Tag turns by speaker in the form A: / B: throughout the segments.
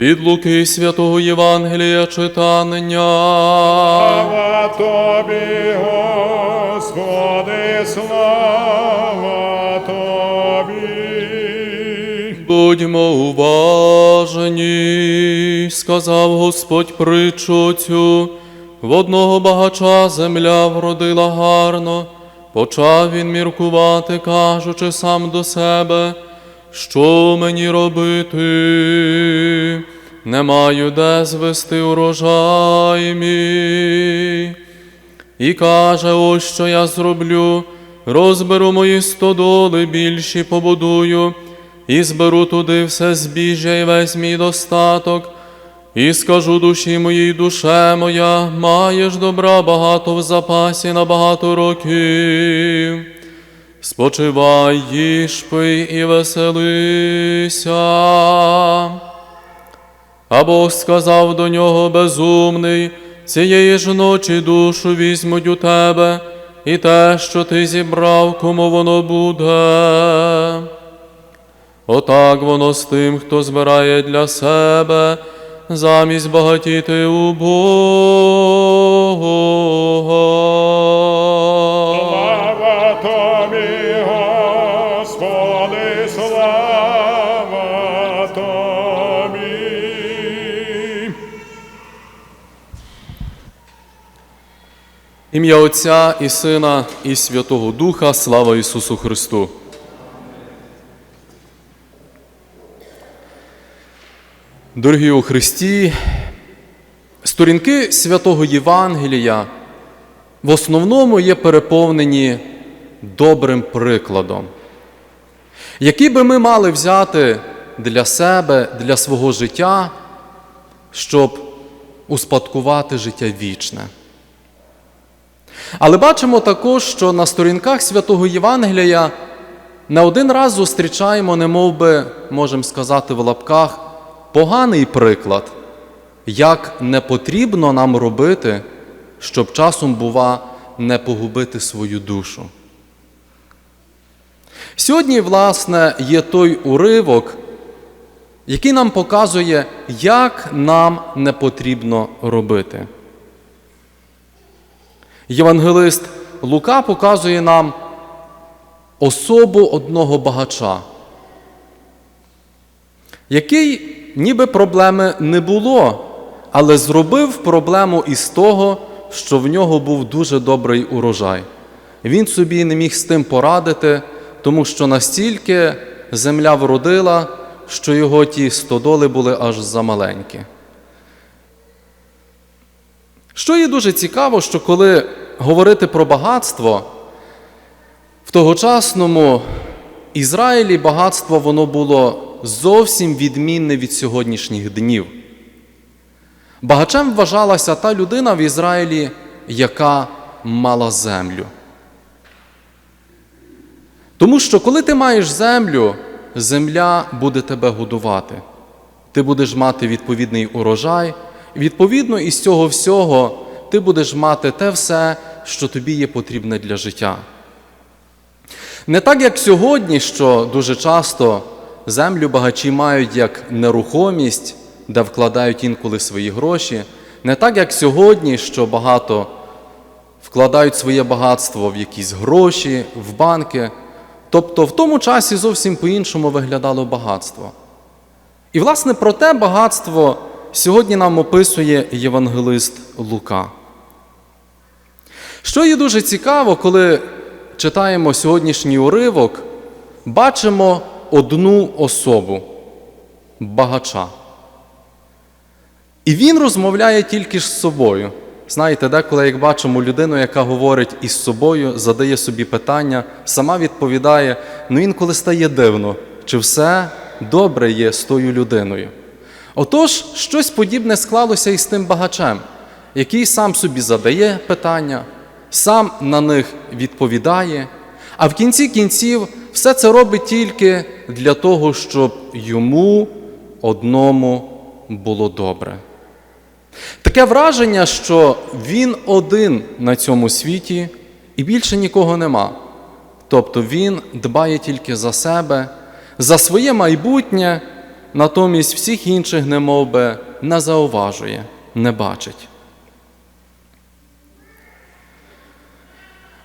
A: Від Луки Святого Євангелія читання.
B: Слава Тобі, Господи, слава Тобі.
A: Будьмо уважені, сказав Господь притчу цю. В одного багача земля вродила гарно, почав він міркувати, кажучи сам до себе, що мені робити? Не маю де звести урожай мій. І каже, ось що я зроблю, розберу мої стодоли більші побудую, і зберу туди все збіжжя і весь мій достаток, і скажу душі моїй, душе моя, маєш добра багато в запасі на багато років. Спочивай, їж, пий і веселися. А Бог сказав до нього безумний, цієї ж ночі душу візьмуть у тебе, і те, що ти зібрав, кому воно буде. Отак воно з тим, хто збирає для себе, замість багатіти у Бога. Ім'я Отця і Сина, і Святого Духа, слава Ісусу Христу. Дорогі у Христі, сторінки святого Євангелія в основному є переповнені добрим прикладом, який би ми мали взяти для себе, для свого життя, щоб успадкувати життя вічне. Але бачимо також, що на сторінках святого Євангелія не один раз зустрічаємо, немов би, можемо сказати в лапках, поганий приклад, як не потрібно нам робити, щоб часом, бува, не погубити свою душу. Сьогодні, власне, є той уривок, який нам показує, як нам не потрібно робити. Євангелист Лука показує нам особу одного багача, який ніби проблеми не було, але зробив проблему із того, що в нього був дуже добрий урожай. Він собі не міг з тим порадити, тому що настільки земля вродила, що його ті стодоли були аж замаленькі. Що є дуже цікаво, що коли говорити про багатство, в тогочасному Ізраїлі багатство воно було зовсім відмінне від сьогоднішніх днів. Багачем вважалася та людина в Ізраїлі, яка мала землю. Тому що коли ти маєш землю, земля буде тебе годувати. Ти будеш мати відповідний урожай, відповідно із цього всього ти будеш мати те все, що тобі є потрібне для життя. Не так, як сьогодні, що дуже часто землю багачі мають як нерухомість, де вкладають інколи свої гроші, не так, як сьогодні, що багато вкладають своє багатство в якісь гроші, в банки. Тобто в тому часі зовсім по-іншому виглядало багатство. І, власне, про те багатство сьогодні нам описує євангелист Лука. Що є дуже цікаво, коли читаємо сьогоднішній уривок, бачимо одну особу багача. І він розмовляє тільки ж з собою. Знаєте, деколи, як бачимо людину, яка говорить із собою, задає собі питання, сама відповідає, ну інколи стає дивно, чи все добре є з тою людиною. Отож, щось подібне склалося і з тим багачем, який сам собі задає питання, сам на них відповідає, а в кінці кінців все це робить тільки для того, щоб йому одному було добре. Таке враження, що він один на цьому світі і більше нікого нема. Тобто він дбає тільки за себе, за своє майбутнє, натомість всіх інших немов би не зауважує, не бачить.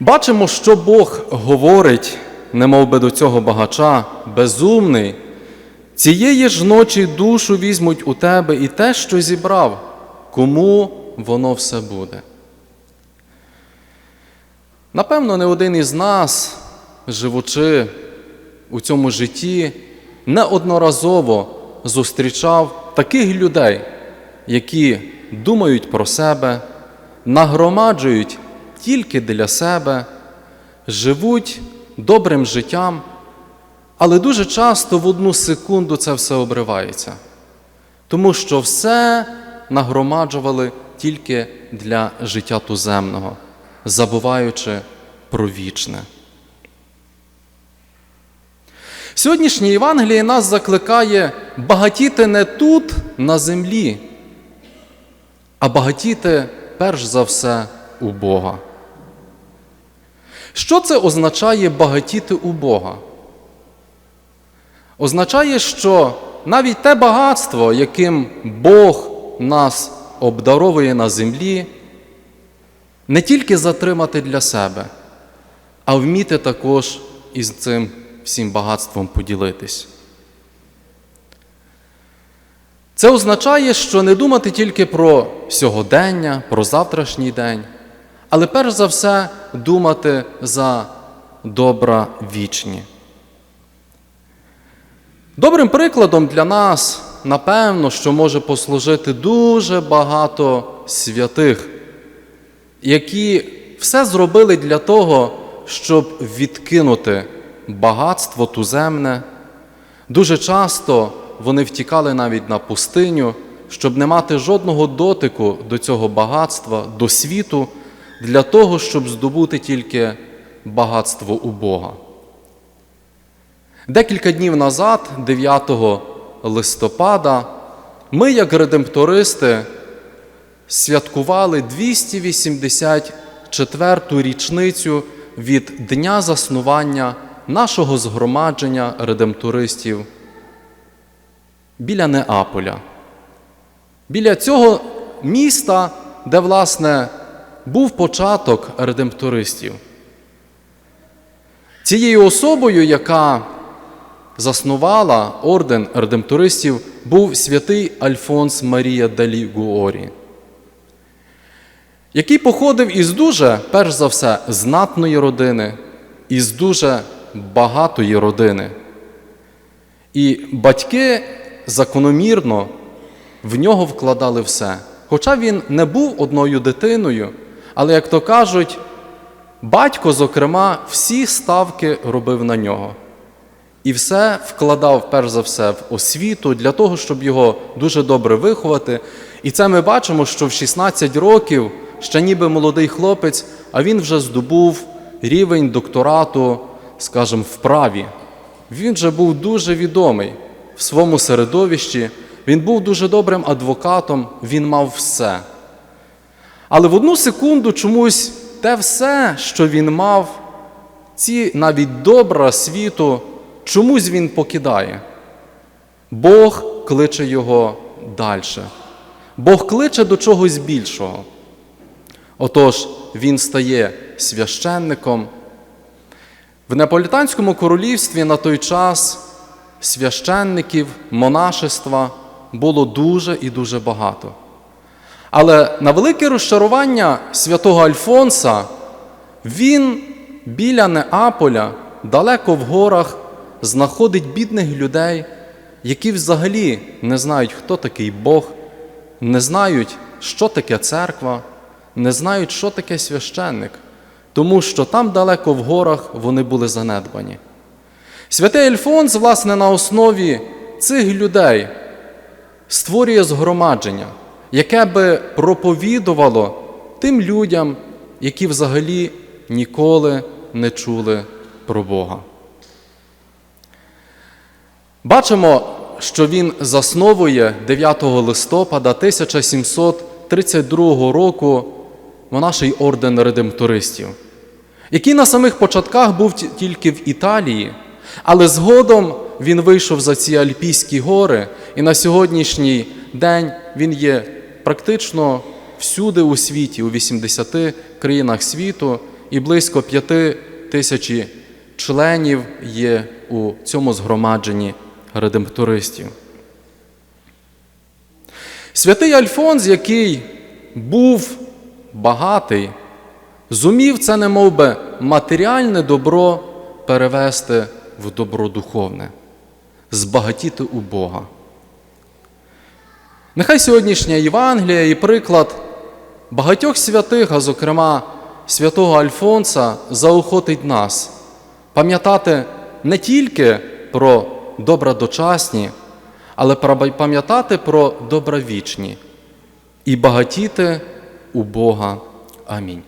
A: Бачимо, що Бог говорить, немов би до цього багача, безумний. Цієї ж ночі душу візьмуть у тебе і те, що зібрав, кому воно все буде. Напевно, не один із нас, живучи у цьому житті, неодноразово зустрічав таких людей, які думають про себе, нагромаджують тільки для себе, живуть добрим життям, але дуже часто в одну секунду це все обривається, тому що все нагромаджували тільки для життя туземного, забуваючи про вічне. Сьогоднішнє Євангеліє нас закликає багатіти не тут, на землі, а багатіти перш за все у Бога. Що це означає багатіти у Бога? Означає, що навіть те багатство, яким Бог нас обдаровує на землі, не тільки затримати для себе, а вміти також із цим всім багатством поділитись. Це означає, що не думати тільки про сьогодення, про завтрашній день, але перш за все думати за добра вічні. Добрим прикладом для нас, напевно, що може послужити дуже багато святих, які все зробили для того, щоб відкинути багатство туземне. Дуже часто вони втікали навіть на пустиню, щоб не мати жодного дотику до цього багатства, до світу, для того, щоб здобути тільки багатство у Бога. Декілька днів назад, 9 листопада, ми, як редемптористи, святкували 284-ту річницю від дня заснування нашого згромадження редемптористів біля Неаполя. Біля цього міста, де, власне, був початок редемптористів. Цією особою, яка заснувала орден редемптористів, був святий Альфонс Марія Далі Гуорі, який походив із дуже, перш за все, знатної родини, із дуже багатої родини. І батьки закономірно в нього вкладали все. Хоча він не був одною дитиною, але, як то кажуть, батько, зокрема, всі ставки робив на нього. І все вкладав, перш за все, в освіту для того, щоб його дуже добре виховати. І це ми бачимо, що в 16 років ще ніби молодий хлопець, а він вже здобув рівень докторату, скажімо, в праві. Він вже був дуже відомий в своєму середовищі, він був дуже добрим адвокатом, він мав все. Але в одну секунду чомусь те все, що він мав, ці навіть добра світу, чомусь він покидає. Бог кличе його далі. Бог кличе до чогось більшого. Отож, він стає священником. В Неаполітанському королівстві на той час священників, монашества було дуже і дуже багато. Але на велике розчарування святого Альфонса він біля Неаполя, далеко в горах, знаходить бідних людей, які взагалі не знають, хто такий Бог, не знають, що таке церква, не знають, що таке священник, тому що там далеко в горах вони були занедбані. Святий Альфонс, власне, на основі цих людей створює згромадження, яке би проповідувало тим людям, які взагалі ніколи не чули про Бога. Бачимо, що він засновує 9 листопада 1732 року монаший орден редемптористів, який на самих початках був тільки в Італії, але згодом він вийшов за ці Альпійські гори, і на сьогоднішній день він є практично всюди у світі, у 80 країнах світу, і близько 5 тисячі членів є у цьому згромадженні редемптористів. Святий Альфонс, який був багатий, зумів це немов би матеріальне добро перевести в добро духовне, збагатіти у Бога. Нехай сьогоднішня Євангелія і приклад багатьох святих, а зокрема святого Альфонса, заохотить нас пам'ятати не тільки про добра дочасні, але пам'ятати про добра вічні і багатіти у Бога. Амінь.